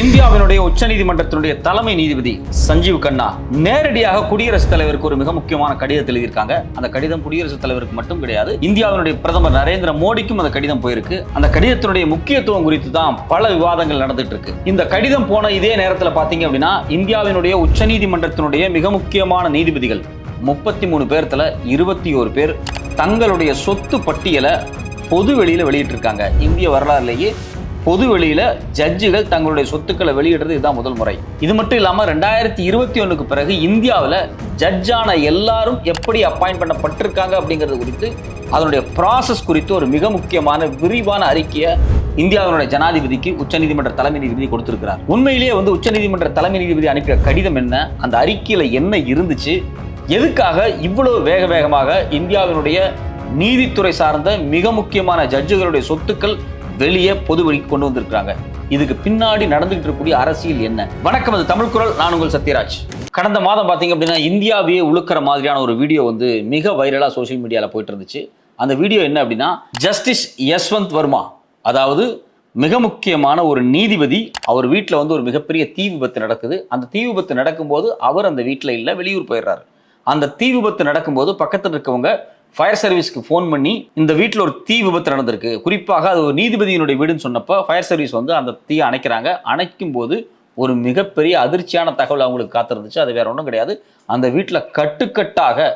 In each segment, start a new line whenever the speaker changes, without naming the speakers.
இந்தியாவினுடைய உச்சநீதிமன்றத்தினுடைய தலைமை நீதிபதி சஞ்சீவ் கண்ணா நேரடியாக குடியரசுத் தலைவருக்கு ஒரு மிக முக்கியமான கடிதத்தை எழுதியிருக்காங்க. அந்த கடிதம் குடியரசுத் தலைவருக்கு மட்டும் கிடையாது. இந்தியாவினுடைய பிரதமர் நரேந்திர மோடிக்கும் அந்த கடிதம் போயிருக்கு. அந்த கடிதத்தினுடைய முக்கியத்துவம் குறித்து தான் பல விவாதங்கள் நடந்துட்டு இருக்கு. இந்த கடிதம் போன இதே நேரத்தில் பாத்தீங்க அப்படின்னா இந்தியாவினுடைய உச்சநீதிமன்றத்தினுடைய மிக முக்கியமான நீதிபதிகள் முப்பத்தி மூணு பேர்த்துல இருபத்தி ஒரு பேர் தங்களுடைய சொத்து பட்டியலை பொது வெளியில வெளியிட்டிருக்காங்க. இந்திய வரலாறுலேயே பொது வெளியில ஜட்ஜுகள் தங்களுடைய சொத்துக்களை வெளியிடுறது இதுதான் முதல் முறை. இது மட்டும் இல்லாம ரெண்டாயிரத்தி இருபத்தி ஒண்ணுக்கு பிறகு இந்தியாவில் ஜட்ஜான எல்லாரும் எப்படி அப்பாயிண்ட் பண்ணப்பட்டிருக்காங்க அப்படிங்கிறது குறித்து அதனுடைய ப்ராசஸ் குறித்து ஒரு மிக முக்கியமான விரிவான அறிக்கையை இந்தியாவினுடைய ஜனாதிபதிக்கு உச்சநீதிமன்ற தலைமை நீதிபதி கொடுத்திருக்கிறார். உண்மையிலேயே வந்து உச்சநீதிமன்ற தலைமை நீதிபதி அனுப்பிய கடிதம் என்ன? அந்த அறிக்கையில என்ன இருந்துச்சு? எதுக்காக இவ்வளவு வேக வேகமாக இந்தியாவினுடைய நீதித்துறை சார்ந்த மிக முக்கியமான ஜட்ஜுகளுடைய சொத்துக்கள் வெளியே பொது வழிக்கு கொண்டு வந்திருக்காங்க இதுக்கு பின்னாடி நடந்துகிட்டு இருக்கக்கூடிய அரசியல் என்ன? வணக்கம் அது தமிழ் குரல். நான் உங்கள் சத்யராஜ். கடந்த மாதம் பார்த்தீங்க அப்படின்னா இந்தியாவையே உழுக்கிற மாதிரியான ஒரு வீடியோ வந்து மிக வைரலாக சோஷியல் மீடியாவில் போயிட்டு இருந்துச்சு அந்த வீடியோ என்ன அப்படின்னா ஜஸ்டிஸ் யஸ்வந்த் வர்மா அதாவது மிக முக்கியமான ஒரு நீதிபதி அவர் வீட்டில் வந்து ஒரு மிகப்பெரிய தீ விபத்து நடக்குது. அந்த தீ விபத்து நடக்கும்போது அவர் அந்த வீட்டில் இல்லை வெளியூர் போயிடுறாரு. அந்த தீ விபத்து நடக்கும்போது பக்கத்தில் இருக்கவங்க ஃபயர் சர்வீஸ்க்கு ஃபோன் பண்ணி இந்த வீட்டில் ஒரு தீ விபத்து நடந்திருக்கு. குறிப்பாக அது ஒரு நீதிபதியினுடைய வீடுன்னு சொன்னப்போ ஃபயர் சர்வீஸ் வந்து அந்த தீயை அணைக்கிறாங்க. அணைக்கும் போது ஒரு மிகப்பெரிய அதிர்ச்சியான தகவல் அவங்களுக்கு காத்திருந்துச்சு. அது வேற ஒன்றும் கிடையாது. அந்த வீட்டில் கட்டுக்கட்டாக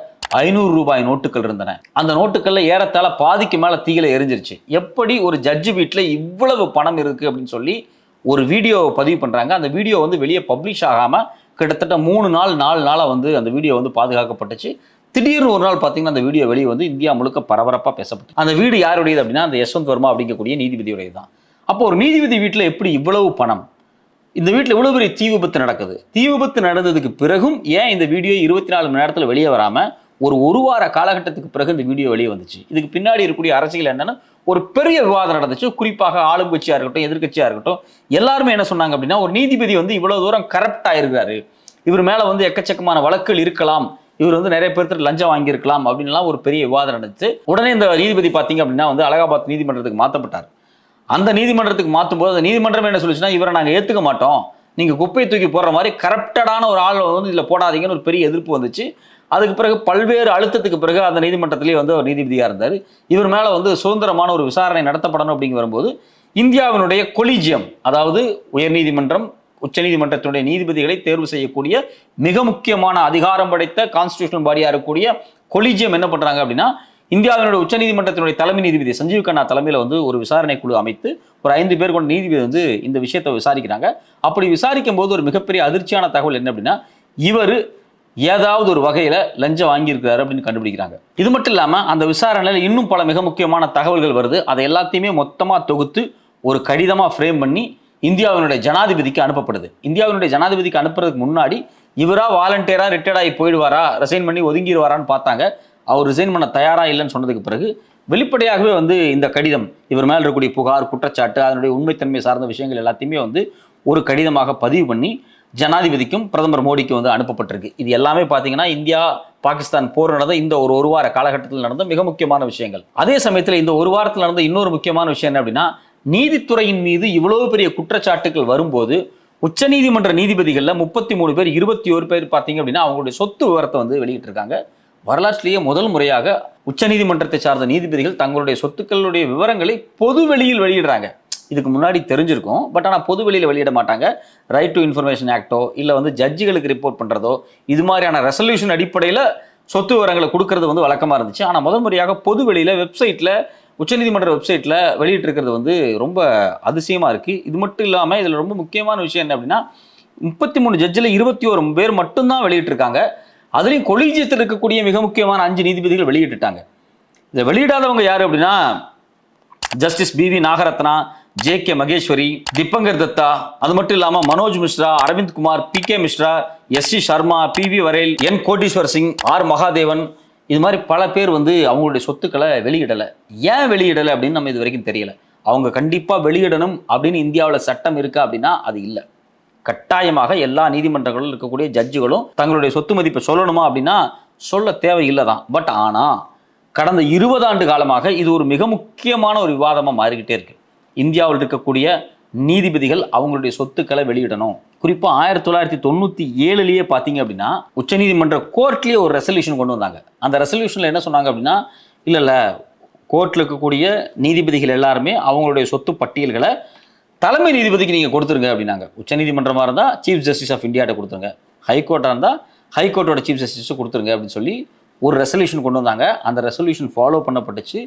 ஐநூறு ரூபாய் நோட்டுகள் இருந்தன. அந்த நோட்டுகளில் ஏறத்தாழ பாதிக்கு மேலே தீயில எரிஞ்சிருச்சு. எப்படி ஒரு ஜட்ஜு வீட்டில் இவ்வளவு பணம் இருக்கு அப்படின்னு சொல்லி ஒரு வீடியோவை பதிவு பண்ணுறாங்க அந்த வீடியோ வந்து வெளியே பப்ளிஷ் ஆகாமல் கிட்டத்தட்ட மூணு நாள் நாலு நாளாக வந்து அந்த வீடியோ வந்து பாதுகாக்கப்பட்டுச்சு. திடீர்னு ஒரு நாள் பார்த்தீங்கன்னா அந்த வீடியோ வெளியே வந்து இந்தியா முழுக்க பரபரப்பாக பேசப்பட்டு. அந்த வீடு யாருடையது அப்படின்னா அந்த யஷ்வந்த் வர்மா அப்படிங்கக்கூடிய நீதிபதியுடைய தான் அப்போ ஒரு நீதிபதி வீட்டில் எப்படி இவ்வளவு பணம்? இந்த வீட்டில் இவ்வளோ பெரிய தீ விபத்து நடக்குது. தீ விபத்து நடந்ததுக்கு பிறகும் ஏன் இந்த வீடியோ இருபத்தி நாலு மணி நேரத்தில் வெளியே வராமல் ஒரு ஒரு வார காலகட்டத்துக்கு பிறகு இந்த வீடியோ வெளியே வந்துச்சு? இதுக்கு பின்னாடி இருக்கக்கூடிய அரசியல் என்னன்னா ஒரு பெரிய விவாதம் நடந்துச்சு. குறிப்பாக ஆளுங்கட்சியாக இருக்கட்டும் எதிர்க்கட்சியாக இருக்கட்டும் எல்லாருமே என்ன சொன்னாங்க அப்படின்னா ஒரு நீதிபதி வந்து இவ்வளோ தூரம் கரப்ட் ஆயிருக்காரு. இவர் மேலே வந்து எக்கச்சக்கமான வழக்குகள் இருக்கலாம். இவர் வந்து நிறைய பேர்த்து லஞ்சம் வாங்கியிருக்கலாம் அப்படின்லாம் ஒரு பெரிய விவாதம் நடந்துச்சு. உடனே இந்த நீதிபதி பார்த்தீங்க அப்படின்னா வந்து அலகாபாத் நீதிமன்றத்துக்கு மாற்றப்பட்டார் அந்த நீதிமன்றத்துக்கு மாற்றும் போது அந்த நீதிமன்றம் என்ன சொல்லிச்சுன்னா இவரை நாங்கள் ஏற்றுக்க மாட்டோம். நீங்கள் குப்பையை தூக்கி போடுற மாதிரி கரப்டடான ஒரு ஆள் வந்து இதில் போடாதீங்கன்னு ஒரு பெரிய எதிர்ப்பு வந்துச்சு. அதுக்கு பிறகு பல்வேறு அழுத்தத்துக்கு பிறகு அந்த நீதிமன்றத்திலேயே வந்து அவர் நீதிபதியாக இருந்தார். இவர் மேலே வந்து சுதந்திரமான ஒரு விசாரணை நடத்தப்படணும் அப்படிங்க வரும்போது இந்தியாவினுடைய கொலிஜியம் அதாவது உயர்நீதிமன்றம் உச்சநீதிமன்றத்தினுடைய நீதிபதிகளை தேர்வு செய்யக்கூடிய மிக முக்கியமான அதிகாரம் படைத்த கான்ஸ்டியூஷனல் பாடியாக இருக்கக்கூடிய கொலிஜியம் என்ன பண்ணுறாங்க அப்படின்னா இந்தியாவினுடைய உச்சநீதிமன்றத்தினுடைய தலைமை நீதிபதி சஞ்சீவ் கண்ணா தலைமையில் வந்து ஒரு விசாரணை குழு அமைத்து ஒரு ஐந்து பேர் கொண்ட நீதிபதி வந்து இந்த விஷயத்தை விசாரிக்கிறாங்க. அப்படி விசாரிக்கும் போது ஒரு மிகப்பெரிய அதிர்ச்சியான தகவல் என்ன அப்படின்னா இவர் ஏதாவது ஒரு வகையில் லஞ்சம் வாங்கியிருக்கிறாரு அப்படின்னு கண்டுபிடிக்கிறாங்க. இது மட்டும் இல்லாமல் அந்த விசாரணையில் இன்னும் பல மிக முக்கியமான தகவல்கள் வருது. அதை எல்லாத்தையுமே மொத்தமாக தொகுத்து ஒரு கடிதமாக ஃப்ரேம் பண்ணி இந்தியாவினுடைய ஜனாதிபதிக்கு அனுப்பப்படுது. இந்தியாவினுடைய ஜனாதிபதிக்கு அனுப்புறதுக்கு முன்னாடி இவரா வாலண்டியராக ரிட்டையர்ட் ஆகி போயிடுவாரா? ரிசைன் பண்ணி ஒதுங்கிடுவாரான்னு பார்த்தாங்க. அவர் ரிசைன் பண்ண தயாராக இல்லைன்னு சொன்னதுக்கு பிறகு வெளிப்படையாகவே வந்து இந்த கடிதம் இவர் மேல் இருக்கக்கூடிய புகார் குற்றச்சாட்டு அதனுடைய உண்மைத்தன்மை சார்ந்த விஷயங்கள் எல்லாத்தையுமே வந்து ஒரு கடிதமாக பதிவு பண்ணி ஜனாதிபதிக்கும் பிரதமர் மோடிக்கும் வந்து அனுப்பப்பட்டிருக்கு. இது எல்லாமே பார்த்தீங்கன்னா இந்தியா பாகிஸ்தான் போர் நடந்த இந்த ஒரு ஒரு வார காலகட்டத்தில் நடந்த மிக முக்கியமான விஷயங்கள். அதே சமயத்தில் இந்த ஒரு வாரத்தில் நடந்த இன்னொரு முக்கியமான விஷயம் என்ன அப்படின்னா நீதித்துறையின் மீது இவ்வளவு பெரிய குற்றச்சாட்டுகள் வரும்போது உச்சநீதிமன்ற நீதிபதிகளில் முப்பத்தி மூணு பேர் இருபத்தி ஒரு பேர் பார்த்தீங்க அப்படின்னா அவங்களுடைய சொத்து விவரத்தை வந்து வெளியிட்டிருக்காங்க. வரலாற்றிலேயே முதல் முறையாக உச்சநீதிமன்றத்தை சார்ந்த நீதிபதிகள் தங்களுடைய சொத்துக்களுடைய விவரங்களை பொது வெளியில் வெளியிடுறாங்க. இதுக்கு முன்னாடி தெரிஞ்சிருக்கும். பட் ஆனால் பொது வெளியில் வெளியிட மாட்டாங்க. ரைட் டு இன்ஃபர்மேஷன் ஆக்டோ இல்லை வந்து ஜட்ஜிகளுக்கு ரிப்போர்ட் பண்ணுறதோ இது மாதிரியான ரெசல்யூஷன் அடிப்படையில் சொத்து விவரங்களை கொடுக்கறது வந்து வழக்கமாக இருந்துச்சு. ஆனால் முதல் முறையாக பொது வெளியில் வெப்சைட்டில் உச்சநீதிமன்ற வெப்சைட்டில் வெளியிட்டிருக்கிறது வந்து ரொம்ப அதிசயமாக இருக்குது இது மட்டும் இல்லாமல் இதில் ரொம்ப முக்கியமான விஷயம் என்ன அப்படின்னா முப்பத்தி மூணு ஜட்ஜில் இருபத்தி ஒரு பேர் மட்டும்தான் வெளியிட்டிருக்காங்க. அதுலேயும் கொலீஜியத்தில் இருக்கக்கூடிய மிக முக்கியமான அஞ்சு நீதிபதிகள் வெளியிட்டுட்டாங்க. இதை வெளியிடாதவங்க யார் அப்படின்னா justice B V Nagarathna J K Maheshwari Dipankar Datta அது மட்டும் இல்லாமல் Manoj Misra Aravind Kumar P K Mishra S C Sharma P V Varale N Kotiswar Singh R Mahadevan இது மாதிரி பல பேர் வந்து அவங்களுடைய சொத்துக்களை வெளியிடலை. ஏன் வெளியிடலை அப்படின்னு நம்ம இது வரைக்கும் தெரியலை. அவங்க கண்டிப்பாக வெளியிடணும் அப்படின்னு இந்தியாவில் சட்டம் இருக்கா அப்படின்னா அது இல்லை. கட்டாயமாக எல்லா நீதிமன்றங்களும் இருக்கக்கூடிய ஜட்ஜுகளும் தங்களுடைய சொத்து மதிப்பை சொல்லணுமா அப்படின்னா சொல்ல தேவையில்லை தான் பட் ஆனால் கடந்த இருபது ஆண்டு காலமாக இது ஒரு மிக முக்கியமான ஒரு விவாதமாக மாறிக்கிட்டே இருக்குது இந்தியாவில் இருக்கக்கூடிய நீதிபதிகள் அவங்களுடைய சொத்துக்களை வெளியிடணும். குறிப்பாக ஆயிரத்தி தொள்ளாயிரத்தி தொண்ணூத்தி ஏழுலயே பார்த்தீங்க அப்படின்னா உச்சநீதிமன்ற கோர்ட்லேயே ஒரு ரெசல்யூஷன் கொண்டு வந்தாங்க. அந்த ரெசல்யூஷனில் என்ன சொன்னாங்க அப்படின்னா இல்லை இல்லை கோர்ட்டில் இருக்கக்கூடிய நீதிபதிகள் எல்லாருமே அவங்களுடைய சொத்து பட்டியல்களை தலைமை நீதிபதிக்கு நீங்கள் கொடுத்துருங்க அப்படின்னாங்க. உச்சநீதிமன்றமாக இருந்தால் சீஃப் ஜஸ்டிஸ் ஆஃப் இந்தியாட்ட கொடுத்துருங்க. ஹைகோர்ட்டாக இருந்தால் ஹைகோர்ட்டோட சீஃப் ஜஸ்டிஸும் கொடுத்துருங்க அப்படின்னு சொல்லி ஒரு ரெசல்யூஷன் கொண்டு வந்தாங்க. அந்த ரெசல்யூஷன் ஃபாலோ பண்ணப்பட்டுச்சு.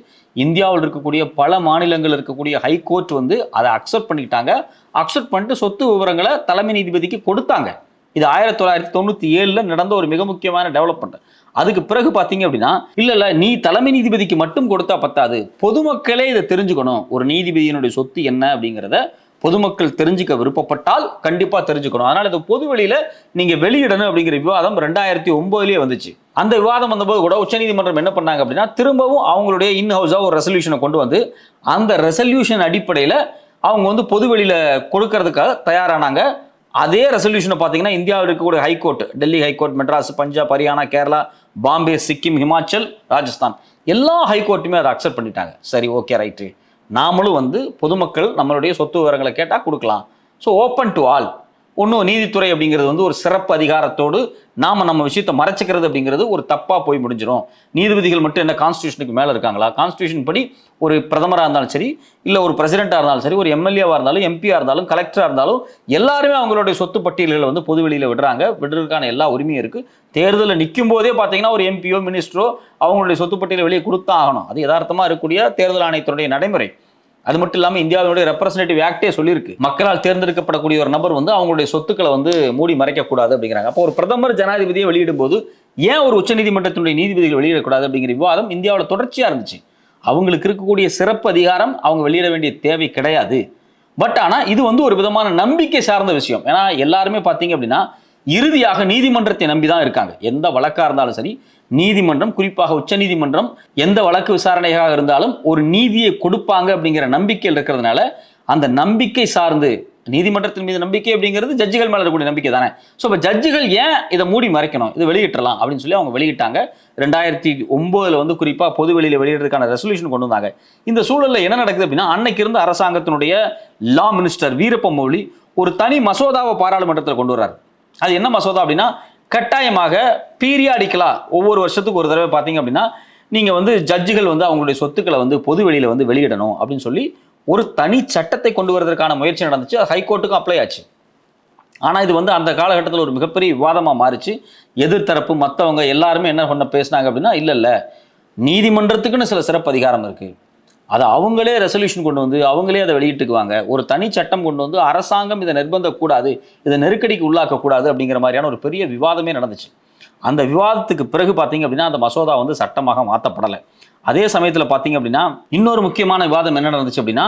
இந்தியாவில் இருக்கக்கூடிய பல மாநிலங்கள் இருக்கக்கூடிய ஹை கோர்ட் வந்து அதை அக்செப்ட் பண்ணிக்கிட்டாங்க. அக்செப்ட் பண்ணிட்டு சொத்து விவரங்களை தலைமை நீதிபதிக்கு கொடுத்தாங்க. இது ஆயிரத்தி தொள்ளாயிரத்தி தொண்ணூற்றி ஏழில் நடந்த ஒரு மிக முக்கியமான டெவலப்மெண்ட் அதுக்கு பிறகு பார்த்தீங்க அப்படின்னா இல்லை இல்லை நீ தலைமை நீதிபதிக்கு மட்டும் கொடுத்தா பத்தாது. பொதுமக்களே இதை தெரிஞ்சுக்கணும். ஒரு நீதிபதியினுடைய சொத்து என்ன அப்படிங்கிறத பொதுமக்கள் தெரிஞ்சுக்க விருப்பப்பட்டால் கண்டிப்பாக தெரிஞ்சுக்கணும். அதனால் இதை பொது வெளியில் நீங்கள் வெளியிடணும் அப்படிங்கிற விவாதம் ரெண்டாயிரத்தி ஒம்போதுலேயே வந்துச்சு. அந்த விவாதம் வந்தபோது கூட உச்சநீதிமன்றம் என்ன பண்ணாங்க அப்படின்னா திரும்பவும் அவங்களுடைய இன் ஹவுஸாக ஒரு ரெசல்யூஷனை கொண்டு வந்து அந்த ரெசல்யூஷன் அடிப்படையில் அவங்க வந்து பொதுவெளியில் கொடுக்கறதுக்காக தயாரானாங்க. அதே ரெசல்யூஷனை பார்த்தீங்கன்னா இந்தியாவில் இருக்கக்கூடிய high court Delhi high court Madras Punjab Haryana Kerala Bombay Sikkim Himachal Rajasthan எல்லா ஹைகோர்ட்டுமே அதை அக்செப்ட் பண்ணிட்டாங்க. சரி ஓகே ரைட்டு நாமளும் வந்து பொதுமக்கள் நம்மளுடைய சொத்து விவரங்களை கேட்டால் கொடுக்கலாம். ஸோ ஓப்பன் டு ஆல் ஒன்றும் நீதித்துறை அப்படிங்கிறது வந்து ஒரு சிறப்பு அதிகாரத்தோடு நாம நம்ம விஷயத்தை மறைச்சிக்கிறது அப்படிங்கிறது ஒரு தப்பாக போய் முடிஞ்சிடும் நீதிபதிகள் மட்டும் என்ன கான்ஸ்டியூஷனுக்கு மேலே இருக்காங்களா? கான்ஸ்டியூஷன் படி ஒரு பிரதமராக இருந்தாலும் சரி இல்லை ஒரு பிரசிடெண்ட்டாக இருந்தாலும் சரி ஒரு எம்எல்ஏவாக இருந்தாலும் எம்பியாக இருந்தாலும் கலெக்டராக இருந்தாலும் எல்லாருமே அவங்களுடைய சொத்து பட்டியல்களை வந்து பொது வெளியில் விடுறாங்க. விடுறதுக்கான எல்லா உரிமையும் இருக்குது தேர்தலில் நிற்கும் போதே பார்த்தீங்கன்னா ஒரு எம்பியோ மினிஸ்டரோ அவங்களுடைய சொத்து பட்டியலை வெளியே கொடுத்தான் ஆகணும். அது யதார்த்தமாக இருக்கக்கூடிய தேர்தல் ஆணையத்தினுடைய நடைமுறை. அது மட்டும் இல்லாமல் இந்தியாவினுடைய ரெப்ரஸன்டேட்டிவ் ஆக்டே சொல்லியிருக்கு. மக்களால் தேர்ந்தெடுக்கப்படக்கூடிய ஒரு நபர் வந்து அவங்களுடைய சொத்துக்களை வந்து மூடி மறைக்கக்கூடாது அப்படிங்கிறாங்க. அப்போ ஒரு பிரதமர் ஜனாதிபதியை வெளியிடும் போது ஏன் ஒரு உச்சநீதிமன்றத்தினுடைய நீதிபதிகள் வெளியிடக்கூடாது அப்படிங்கிற விவாதம் இந்தியாவில் தொடர்ச்சியாக இருந்துச்சு. அவங்களுக்கு இருக்கக்கூடிய சிறப்பு அதிகாரம் அவங்க வெளியிட வேண்டிய தேவை கிடையாது. பட் ஆனால் இது வந்து ஒரு விதமான நம்பிக்கை சார்ந்த விஷயம். ஏன்னா எல்லாருமே பார்த்தீங்க அப்படின்னா இறுதியாக நீதிமன்றத்தை நம்பி தான் இருக்காங்க. எந்த வழக்காக இருந்தாலும் சரி நீதிமன்றம் குறிப்பாக உச்சநீதிமன்றம் எந்த வழக்கு விசாரணையாக இருந்தாலும் ஒரு நீதியை கொடுப்பாங்க அப்படிங்கிற நம்பிக்கையில் இருக்கிறதுனால அந்த நம்பிக்கை சார்ந்து நீதிமன்றத்தின் மீது நம்பிக்கை அப்படிங்கிறது ஜட்ஜிகள் மேல இருக்கக்கூடிய நம்பிக்கை தானே. ஸோ இப்போ ஜட்ஜிகள் ஏன் இதை மூடி மறைக்கணும்? இதை வெளியிட்டலாம் அப்படின்னு சொல்லி அவங்க வெளியிட்டாங்க. ரெண்டாயிரத்தி ஒம்போதில் வந்து குறிப்பாக பொது வெளியில் வெளியிடுறதுக்கான ரெசல்யூஷன் கொண்டு வந்தாங்க. இந்த சூழலில் என்ன நடக்குது அப்படின்னா அன்னைக்கு இருந்த அரசாங்கத்தினுடைய லா மினிஸ்டர் வீரப்ப மொழி ஒரு தனி மசோதாவை பாராளுமன்றத்தில் கொண்டு வர்றாரு. அது என்ன மசோதா அப்படின்னா கட்டாயமாக பீரியாடிக்கலா. ஒவ்வொரு வருஷத்துக்கு ஒரு தடவை பார்த்தீங்க அப்படின்னா நீங்கள் வந்து ஜட்ஜுகள் வந்து அவங்களுடைய சொத்துக்களை வந்து பொது வெளியில் வந்து வெளியிடணும் அப்படின்னு சொல்லி ஒரு தனி சட்டத்தை கொண்டு வரதற்கான முயற்சி நடந்துச்சு. அது ஹைகோர்ட்டுக்கும் அப்ளை ஆச்சு. ஆனால் இது வந்து அந்த காலகட்டத்தில் ஒரு மிகப்பெரிய விவாதமாக மாறிச்சு. எதிர்த்தரப்பு மற்றவங்க எல்லாருமே என்ன பண்ண பேசினாங்க அப்படின்னா இல்லை இல்லை. நீதிமன்றத்துக்குன்னு சில சிறப்பு அதிகாரம் இருக்குது அதை அவங்களே ரெசல்யூஷன் கொண்டு வந்து அவங்களே அதை வெளியிட்டுக்குவாங்க. ஒரு தனி சட்டம் கொண்டு வந்து அரசாங்கம் இதை நிர்பந்தக்கூடாது இதை நெருக்கடிக்கு உள்ளாக்கக்கூடாது அப்படிங்கிற மாதிரியான ஒரு பெரிய விவாதமே நடந்துச்சு. அந்த விவாதத்துக்கு பிறகு பார்த்தீங்க அப்படின்னா அந்த மசோதா வந்து சட்டமாக மாற்றப்படலை அதே சமயத்தில் பார்த்தீங்க அப்படின்னா இன்னொரு முக்கியமான விவாதம் என்ன நடந்துச்சு அப்படின்னா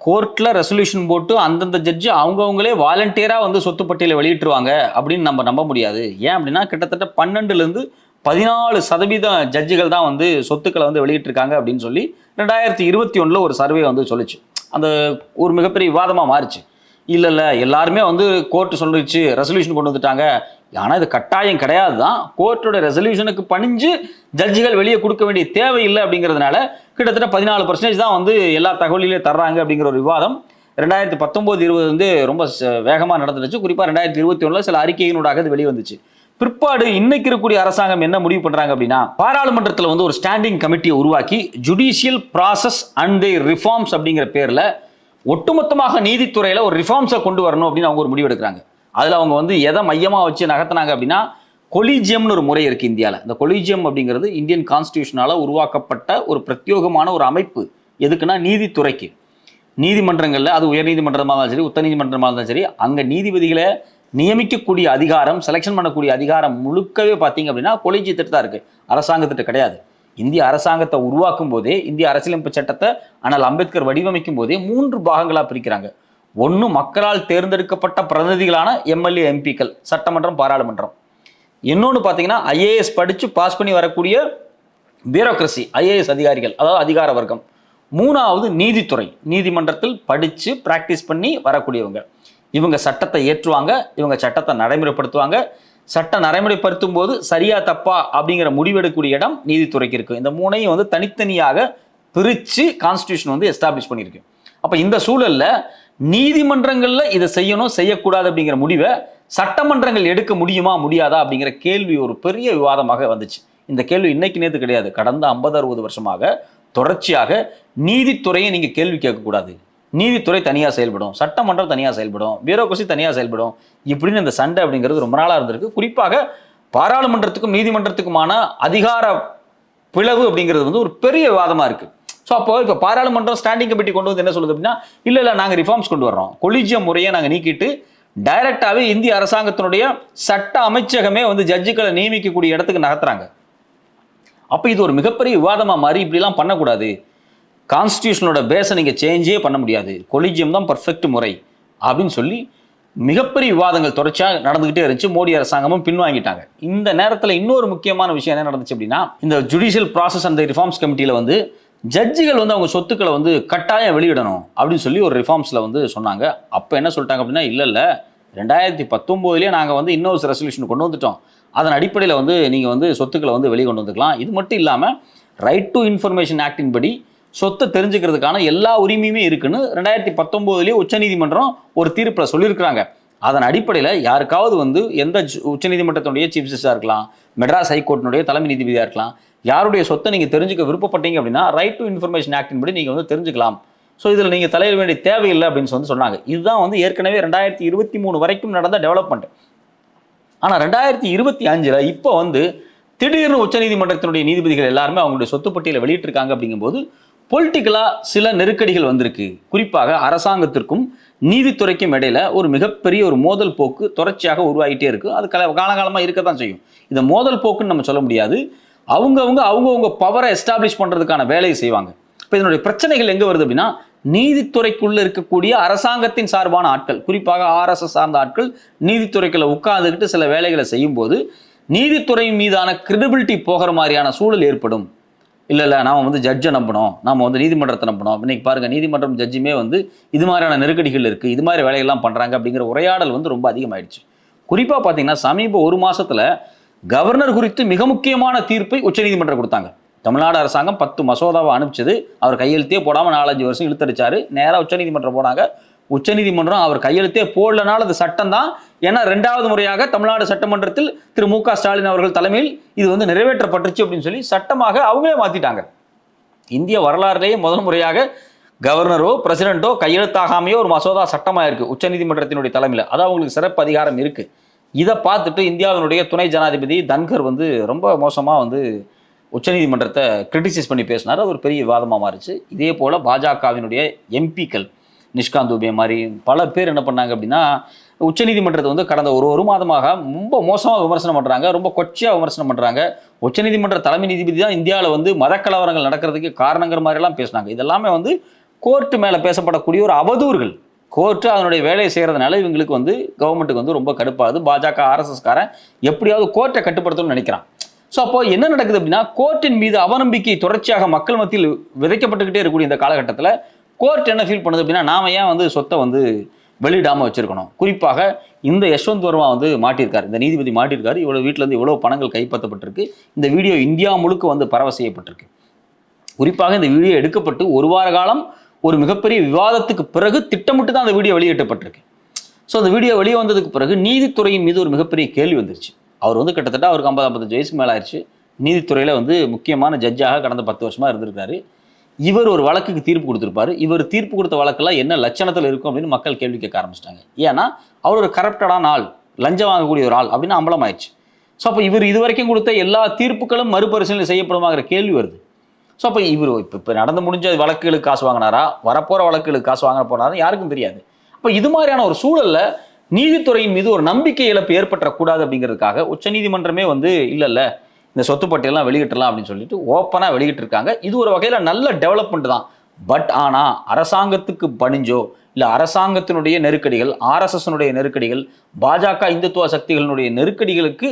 கோர்ட்டில் ரெசல்யூஷன் போட்டு அந்தந்த ஜட்ஜு அவங்கவுங்களே வாலண்டியராக வந்து சொத்து பட்டியலை வெளியிட்டுருவாங்க அப்படின்னு நம்ம நம்ப முடியாது. ஏன் அப்படின்னா கிட்டத்தட்ட பன்னெண்டுலேருந்து பதினாலு சதவீதம் ஜட்ஜுகள் தான் வந்து சொத்துக்களை வந்து வெளியிட்டிருக்காங்க அப்படின்னு சொல்லி ரெண்டாயிரத்தி இருபத்தி ஒன்றில் ஒரு சர்வே வந்து சொல்லுச்சு. அந்த ஒரு மிகப்பெரிய விவாதமாக மாறுச்சு. இல்லை இல்லை எல்லாருமே வந்து கோர்ட்டு சொல்லிச்சு ரெசல்யூஷன் கொண்டு வந்துட்டாங்க. ஆனால் இது கட்டாயம் கிடையாது தான் கோர்ட்டோட ரெசல்யூஷனுக்கு பணிஞ்சு ஜட்ஜுகள் வெளியே கொடுக்க வேண்டிய தேவை இல்லை அப்படிங்கிறதுனால கிட்டத்தட்ட பதினாலு பர்சன்டேஜ் தான் வந்து எல்லா தகவலையும் தர்றாங்க அப்படிங்கிற ஒரு விவாதம். ரெண்டாயிரத்தி பத்தொம்போது இருபது வந்து ரொம்ப வேகமாக நடந்துருச்சு குறிப்பாக ரெண்டாயிரத்தி இருபத்தி ஒன்றில் சில அறிக்கையினூடாக அது வெளியே வந்துச்சு பிற்பாடு இன்னைக்கு இருக்கக்கூடிய அரசாங்கம் என்ன முடிவு பண்றாங்க அப்படின்னா பாராளுமன்றத்தில் வந்து ஒரு ஸ்டாண்டிங் கமிட்டியை உருவாக்கி judicial process and the reforms அப்படிங்கிற பேரில் ஒட்டுமொத்தமாக நீதித்துறையில் ஒரு ரிஃபார்ம்ஸை கொண்டு வரணும் அப்படின்னு அவங்க ஒரு முடிவு எடுக்கிறாங்க. அவங்க வந்து எதை மையமாக வச்சு நகர்த்தினாங்க அப்படின்னா கொலிஜியம்னு ஒரு முறை இருக்குது இந்தியாவில் இந்த கொலிஜியம் அப்படிங்கிறது இந்தியன் கான்ஸ்டியூஷனால உருவாக்கப்பட்ட ஒரு பிரத்யேகமான ஒரு அமைப்பு. எதுக்குன்னா நீதித்துறைக்கு. நீதிமன்றங்களில் அது உயர்நீதிமன்றமாக இருந்தாலும் சரி உத்தநீதிமன்றமாக இருந்தாலும் சரி அங்கே நீதிபதிகளை நியமிக்கக்கூடிய அதிகாரம் செலெக்ஷன் பண்ணக்கூடிய அதிகாரம் முழுக்கவே பார்த்தீங்க அப்படின்னா கொலிஜியத்திட்டு தான் இருக்குது அரசாங்கத்திட்ட கிடையாது. இந்திய அரசாங்கத்தை உருவாக்கும் போதே இந்திய அரசியலமைப்பு சட்டத்தை ஆனால் அம்பேத்கர் வடிவமைக்கும் போதே மூன்று பாகங்களாக பிரிக்கிறாங்க. ஒன்று மக்களால் தேர்ந்தெடுக்கப்பட்ட பிரதிநிதிகளான எம்எல்ஏ எம்பிக்கள் சட்டமன்றம் பாராளுமன்றம். இன்னொன்று பார்த்தீங்கன்னா ஐஏஎஸ் படித்து பாஸ் பண்ணி வரக்கூடிய பியூரோக்ரஸி ஐஏஎஸ் அதிகாரிகள் அதாவது அதிகார வர்க்கம். மூணாவது நீதித்துறை. நீதிமன்றத்தில் படித்து ப்ராக்டிஸ் பண்ணி வரக்கூடியவங்க. இவங்க சட்டத்தை ஏற்றுவாங்க இவங்க சட்டத்தை நடைமுறைப்படுத்துவாங்க. சட்டம் நடைமுறைப்படுத்தும் போது சரியா தப்பா அப்படிங்கிற முடிவெடுக்கக்கூடிய இடம் நீதித்துறைக்கு இருக்கு. இந்த மூணையும் வந்து தனித்தனியாக பிரித்து கான்ஸ்டியூஷன் வந்து எஸ்டாப்ளிஷ் பண்ணியிருக்கு. அப்போ இந்த சூழலில் நீதிமன்றங்களில் இதை செய்யணும் செய்யக்கூடாது அப்படிங்கிற முடிவை சட்டமன்றங்கள் எடுக்க முடியுமா முடியாதா அப்படிங்கிற கேள்வி ஒரு பெரிய விவாதமாக வந்துச்சு. இந்த கேள்வி இன்னைக்கு நேற்று கிடையாது. கடந்த ஐம்பது அறுபது வருஷமாக தொடர்ச்சியாக நீதித்துறையை நீங்கள் கேள்வி கேட்கக்கூடாது. நீதித்துறை தனியாக செயல்படும் சட்டமன்றம் தனியாக செயல்படும் பியூரோக்ரஸி தனியாக செயல்படும். இப்படின்னு இந்த சண்டை அப்படிங்கிறது ரொம்ப நாளாக இருந்திருக்கு. குறிப்பாக பாராளுமன்றத்துக்கும் நீதிமன்றத்துக்குமான அதிகார பிளவு அப்படிங்கிறது வந்து ஒரு பெரிய விவாதமாக இருக்குது ஸோ அப்போ இப்போ பாராளுமன்றம் ஸ்டாண்டிங் கமிட்டி கொண்டு வந்து என்ன சொல்லுது அப்படின்னா இல்லை இல்லை நாங்கள் ரிஃபார்ம்ஸ் கொண்டு வர்றோம். கொலிஜியம் முறையை நாங்கள் நீக்கிட்டு டைரக்டாகவே இந்திய அரசாங்கத்தினுடைய சட்ட அமைச்சகமே வந்து ஜட்ஜுக்களை நியமிக்கக்கூடிய இடத்துக்கு நகர்த்துறாங்க. அப்போ இது ஒரு மிகப்பெரிய விவாதமாக மாறி இப்படிலாம் பண்ணக்கூடாது. கான்ஸ்டியூஷனோட பேஸை நீங்கள் சேஞ்சே பண்ண முடியாது. கொலிஜியம் தான் பர்ஃபெக்ட் முறை. அப்படின்னு சொல்லி மிகப்பெரிய விவாதங்கள் தொடர்ச்சியாக நடந்துகிட்டே இருந்துச்சு. மோடி அரசாங்கமும் பின்வாங்கிட்டாங்க. இந்த நேரத்தில் இன்னொரு முக்கியமான விஷயம் என்ன நடந்துச்சு அப்படின்னா இந்த ஜுடிஷியல் ப்ராசஸ் அந்த ரிஃபார்ம்ஸ் கமிட்டியில் வந்து ஜட்ஜிகள் வந்து அவங்க சொத்துக்களை வந்து கட்டாயம் வெளியிடணும் அப்படின்னு சொல்லி ஒரு ரிஃபார்ம்ஸில் வந்து சொன்னாங்க. அப்போ என்ன சொல்லிட்டாங்க அப்படின்னா இல்லை இல்லை. ரெண்டாயிரத்தி பத்தொம்போதுலேயே நாங்கள் வந்து இன்னொரு ரெசல்யூஷன் கொண்டு வந்துட்டோம். அதன் அடிப்படையில் வந்து நீங்கள் வந்து சொத்துக்களை வந்து வெளியே கொண்டு வந்துக்கலாம். இது மட்டும் இல்லாமல் ரைட் டு இன்ஃபர்மேஷன் ஆக்டின் படி சொத்தை தெரிஞ்சுக்கிறதுக்கான எல்லா உரிமையுமே இருக்குன்னு ரெண்டாயிரத்தி பத்தொம்போதுலேயே உச்சநீதிமன்றம் ஒரு தீர்ப்பில் சொல்லியிருக்கிறாங்க. அதன் அடிப்படையில் யாருக்காவது வந்து எந்த உச்சநீதிமன்றத்தினுடைய சீஃப் ஜஸ்டிஸாக இருக்கலாம் மெட்ராஸ் ஹைகோர்ட்டினுடைய தலைமை நீதிபதியாக இருக்கலாம் யாருடைய சொத்தை நீங்கள் தெரிஞ்சுக்க விருப்பப்பட்டீங்க அப்படின்னா ரைட் டு இன்ஃபர்மேஷன் ஆக்டின் படி நீங்கள் வந்து தெரிஞ்சுக்கலாம். ஸோ இதில் நீங்கள் தலையிட வேண்டிய தேவையில்லை அப்படின்னு சொல்லி சொன்னாங்க. இதுதான் வந்து ஏற்கனவே ரெண்டாயிரத்தி இருபத்தி மூணு வரைக்கும் நடந்த டெவலப்மெண்ட் ஆனால் ரெண்டாயிரத்தி இருபத்தி அஞ்சில் இப்போ வந்து திடீர்னு உச்சநீதிமன்றத்தினுடைய நீதிபதிகள் எல்லாருமே அவங்களுடைய சொத்து பட்டியலை வெளியிட்டிருக்காங்க அப்படிங்கும்போது பொலிட்டிக்கலாக சில நெருக்கடிகள் வந்திருக்கு. குறிப்பாக அரசாங்கத்திற்கும் நீதித்துறைக்கும் இடையில ஒரு மிகப்பெரிய ஒரு மோதல் போக்கு தொடர்ச்சியாக உருவாகிட்டே இருக்கு. அது கல காலகாலமாக இருக்க தான் செய்யும். இந்த மோதல் போக்குன்னு நம்ம சொல்ல முடியாது. அவங்கவுங்க அவங்கவுங்க பவரை எஸ்டாப்ளிஷ் பண்ணுறதுக்கான வேலையை செய்வாங்க. இப்போ இதனுடைய பிரச்சனைகள் எங்கே வருது அப்படின்னா நீதித்துறைக்குள்ளே இருக்கக்கூடிய அரசாங்கத்தின் சார்பான ஆட்கள் குறிப்பாக ஆர்எஸ்எஸ் சார்ந்த ஆட்கள் நீதித்துறைக்குள்ள உட்கார்ந்துக்கிட்டு சில வேலைகளை செய்யும்போது நீதித்துறை மீதான கிரெடிபிலிட்டி போகிற மாதிரியான சூழல் ஏற்படும். இல்லை இல்லை நாம் வந்து ஜட்ஜை நம்பணும். நாம வந்து நீதிமன்றத்தை நம்பணும். இன்னைக்கு பாருங்கள் நீதிமன்றம் ஜட்ஜுமே வந்து இது மாதிரியான நெருக்கடிகள் இருக்குது இது மாதிரி வேலைகள்லாம் பண்ணுறாங்க அப்படிங்கிற உரையாடல் வந்து ரொம்ப அதிகமாயிடுச்சு. குறிப்பாக பார்த்தீங்கன்னா சமீப ஒரு மாதத்தில் கவர்னர் குறித்து மிக முக்கியமான தீர்ப்பை உச்சநீதிமன்றம் கொடுத்தாங்க. தமிழ்நாடு அரசாங்கம் பத்து மசோதாவை அனுப்பிச்சது. அவர் கையெழுத்தே போடாமல் நாலஞ்சு வருஷம் இழுத்தடிச்சாரு. நேராக உச்சநீதிமன்றம் போனாங்க. உச்சநீதிமன்றம் அவர் கையெழுத்தே போடலனால அது சட்டம் தான் ஏன்னா ரெண்டாவது முறையாக தமிழ்நாடு சட்டமன்றத்தில் திரு மு ஸ்டாலின் அவர்கள் தலைமையில் இது வந்து நிறைவேற்றப்பட்டுச்சு அப்படின்னு சொல்லி சட்டமாக அவங்களே மாற்றிட்டாங்க இந்திய வரலாறுலேயே முதல் முறையாக கவர்னரோ பிரசிடென்ட்டோ கையெழுத்தாகாமையோ ஒரு மசோதா சட்டமாக இருக்குது உச்சநீதிமன்றத்தினுடைய தலைமையில். அதான் அவங்களுக்கு சிறப்பு அதிகாரம் இருக்குது இதை பார்த்துட்டு இந்தியாவினுடைய துணை ஜனாதிபதி தன்கர் வந்து ரொம்ப மோசமாக வந்து உச்சநீதிமன்றத்தை கிரிட்டிசைஸ் பண்ணி பேசினார். அது ஒரு பெரிய விவாதமாக மாறிச்சு. இதே போல் பாஜகவினுடைய எம்பிக்கள் நிஷ்காந்த் துபே மாதிரி பல பேர் என்ன பண்ணாங்க அப்படின்னா உச்சநீதிமன்றத்தை வந்து கடந்த ஒரு ஒரு மாதமாக ரொம்ப மோசமாக விமர்சனம் பண்ணுறாங்க ரொம்ப கொச்சையாக விமர்சனம் பண்ணுறாங்க உச்சநீதிமன்ற தலைமை நீதிபதி தான் இந்தியாவில் வந்து மதக்கலவரங்கள் நடக்கிறதுக்கு காரணங்கிற மாதிரிலாம் பேசினாங்க. இதெல்லாமே வந்து கோர்ட்டு மேலே பேசப்படக்கூடிய ஒரு அவதூறுகள். கோர்ட்டு அதனுடைய வேலையை செய்கிறதுனால இவங்களுக்கு வந்து கவர்மெண்ட்டுக்கு வந்து ரொம்ப கடுப்பாகுது பாஜக ஆர்எஸ்எஸ்காரன் எப்படியாவது கோர்ட்டை கட்டுப்படுத்தணும்னு நினைக்கிறான். ஸோ அப்போ என்ன நடக்குது அப்படின்னா கோர்ட்டின் மீது அவநம்பிக்கை தொடர்ச்சியாக மக்கள் மத்தியில் விதைக்கப்பட்டுக்கிட்டே இருக்கக்கூடிய இந்த காலகட்டத்தில் கோர்ட் என்ன ஃபீல் பண்ணுது அப்படின்னா நாம ஏன் வந்து சொத்தை வந்து வெளியிடாமல் வச்சிருக்கணும்? குறிப்பாக இந்த யஷ்வந்த் வர்மா வந்து மாட்டியிருக்காரு. இந்த நீதிபதி மாட்டியிருக்காரு. இவ்வளோ வீட்டிலேருந்து இவ்வளோ பணங்கள் கைப்பற்றப்பட்டிருக்கு. இந்த வீடியோ இந்தியா முழுக்க வந்து பரவ செய்யப்பட்டிருக்கு. குறிப்பாக இந்த வீடியோ எடுக்கப்பட்டு ஒரு வார காலம் ஒரு மிகப்பெரிய விவாதத்துக்கு பிறகு திட்டமிட்டு தான் அந்த வீடியோ வெளியிட்டப்பட்டிருக்கு ஸோ அந்த வீடியோ வெளியே வந்ததுக்கு பிறகு நீதித்துறையின் மீது ஒரு மிகப்பெரிய கேள்வி வந்துருச்சு. அவர் வந்து கிட்டத்தட்ட அவருக்கு ஐம்பது ஐம்பத்தஞ்சு வயசுக்கு மேலே ஆயிடுச்சு நீதித்துறையில் வந்து முக்கியமான ஜட்ஜாக கடந்த பத்து வருஷமாக இருந்திருக்காரு. இவர் ஒரு வழக்குக்கு தீர்ப்பு கொடுத்துருப்பாரு. இவர் தீர்ப்பு கொடுத்த வழக்கெல்லாம் என்ன லட்சணத்தில் இருக்கும் அப்படின்னு மக்கள் கேள்வி கேட்க ஆரம்பிச்சிட்டாங்க. ஏன்னா அவர் ஒரு கரப்டடான ஆள் லஞ்சம் வாங்கக்கூடிய ஒரு ஆள் அப்படின்னு அம்பலம் ஆயிடுச்சு ஸோ அப்போ இவர் இது வரைக்கும் கொடுத்த எல்லா தீர்ப்புகளும் மறுபரிசீலனை செய்யப்படுமாங்கிற கேள்வி வருது. ஸோ அப்போ இவர் இப்போ இப்போ நடந்து முடிஞ்ச வழக்குகளுக்கு காசு வாங்கினாரா? வரப்போகிற வழக்குகளுக்கு காசு வாங்க போனாரா யாருக்கும் தெரியாது. அப்போ இது மாதிரியான ஒரு சூழல்ல நீதித்துறையின் மீது ஒரு நம்பிக்கை இழப்பு ஏற்பட்டக்கூடாது அப்படிங்கிறதுக்காக உச்சநீதிமன்றமே வந்து இல்லை இல்லை இந்த சொத்து பட்டியலாம் வெளியிட்டலாம் அப்படின்னு சொல்லிட்டு ஓப்பனாக வெளியிட்டிருக்காங்க. இது ஒரு வகையில் நல்ல டெவலப்மெண்ட் தான். பட் ஆனால் அரசாங்கத்துக்கு பணிஞ்சோ இல்லை அரசாங்கத்தினுடைய நெருக்கடிகள் ஆர்எஸ்எஸ்னுடைய நெருக்கடிகள் பாஜக இந்துத்துவ சக்திகளினுடைய நெருக்கடிகளுக்கு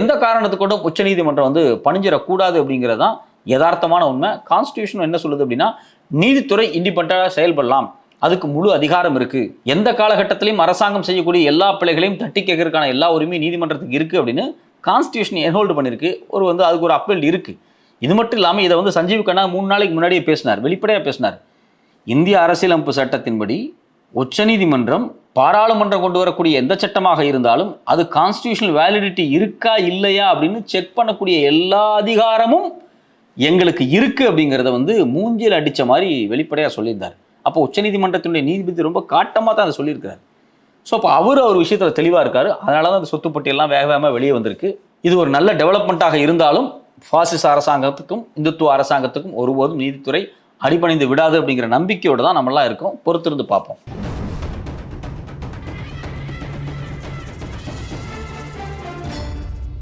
எந்த காரணத்துக்கூட உச்சநீதிமன்றம் வந்து பணிஞ்சிடக்கூடாது அப்படிங்கிறது தான் யதார்த்தமான உண்மை. கான்ஸ்டியூஷன் என்ன சொல்லுது அப்படின்னா நீதித்துறை இண்டிபெண்ட்டாக செயல்படலாம். அதுக்கு முழு அதிகாரம் இருக்குது எந்த காலகட்டத்திலையும் அரசாங்கம் செய்யக்கூடிய எல்லா பிள்ளைகளையும் தட்டி கேட்கறதுக்கான எல்லா உரிமையும் நீதிமன்றத்துக்கு இருக்குது அப்படின்னு கான்ஸ்டியூஷன் என்ஹோல்டு பண்ணியிருக்கு ஒரு வந்து அதுக்கு ஒரு அப்பீல் இருக்குது இது மட்டும் இல்லாமல் இதை வந்து சஞ்சீவ் கண்ணா மூணு நாளைக்கு முன்னாடியே பேசினார். வெளிப்படையாக பேசினார். இந்திய அரசியலமைப்பு சட்டத்தின்படி உச்சநீதிமன்றம் பாராளுமன்றம் கொண்டு வரக்கூடிய எந்த சட்டமாக இருந்தாலும் அது கான்ஸ்டியூஷனல் வேலிடிட்டி இருக்கா இல்லையா அப்படின்னு செக் பண்ணக்கூடிய எல்லா அதிகாரமும் எங்களுக்கு இருக்குது அப்படிங்கிறத வந்து மூஞ்சியில் அடித்த மாதிரி வெளிப்படையாக சொல்லியிருந்தார். அப்போ உச்சநீதிமன்றத்தினுடைய நீதிபதி ரொம்ப காட்டமாக தான் அதை சொல்லியிருக்கிறார். ஸோ அப்போ அவர் ஒரு விஷயத்தில் தெளிவாக இருக்கார். அதனால தான் அந்த சொத்து பட்டியெல்லாம் வேக வேகமாக வெளியே வந்திருக்கு. இது ஒரு நல்ல டெவலப்மெண்ட்டாக இருந்தாலும் ஃபாசிஸ் அரசாங்கத்துக்கும் இந்துத்துவ அரசாங்கத்துக்கும் ஒருபோதும் நீதித்துறை அடிபணிந்து விடாது அப்படிங்கிற நம்பிக்கையோடு தான் நம்மளாம் இருக்கோம். பொறுத்திருந்து பார்ப்போம்.